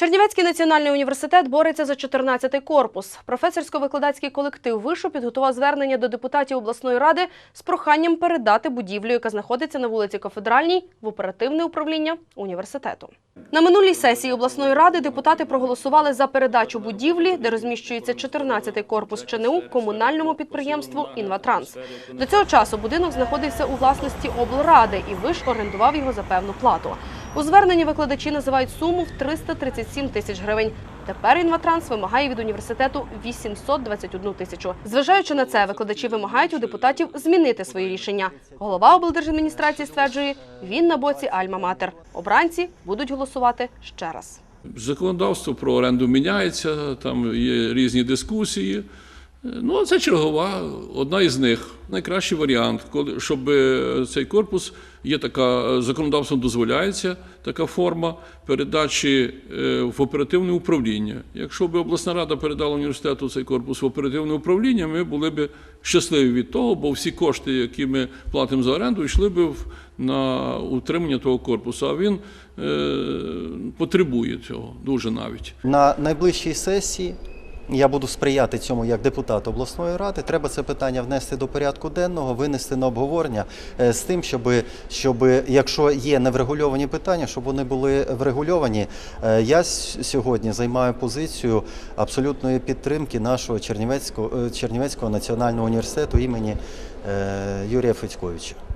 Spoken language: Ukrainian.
Чернівецький національний університет бореться за 14-й корпус. Професорсько-викладацький колектив вишу підготував звернення до депутатів обласної ради з проханням передати будівлю, яка знаходиться на вулиці Кафедральній, в оперативне управління університету. На минулій сесії обласної ради депутати проголосували за передачу будівлі, де розміщується 14-й корпус ЧНУ комунальному підприємству «Інватранс». До цього часу будинок знаходився у власності облради, і виш орендував його за певну плату. У зверненні викладачі називають суму в 337 тисяч гривень. Тепер «Інватранс» вимагає від університету 821 тисячу. Зважаючи на це, викладачі вимагають у депутатів змінити свої рішення. Голова облдержадміністрації стверджує, він на боці Альма-Матер. Обранці будуть голосувати ще раз. Законодавство про оренду міняється, там є різні дискусії. Ну, це чергова, одна із них. Найкращий варіант, коли щоб е, цей корпус є така законодавством дозволяється така форма передачі е, в оперативне управління. Якщо б обласна рада передала університету цей корпус в оперативне управління, ми були б щасливі від того, бо всі кошти, які ми платимо за оренду, йшли б на утримання того корпусу. А він е, потребує цього дуже навіть. На найближчій сесії я буду сприяти цьому як депутат обласної ради. Треба це питання внести до порядку денного, винести на обговорення е, з тим, щоб, щоб якщо є неврегульовані питання, щоб вони були врегульовані. Е, Я сьогодні займаю позицію абсолютної підтримки нашого Чернівецького, е, Чернівецького національного університету імені Юрія Федьковича.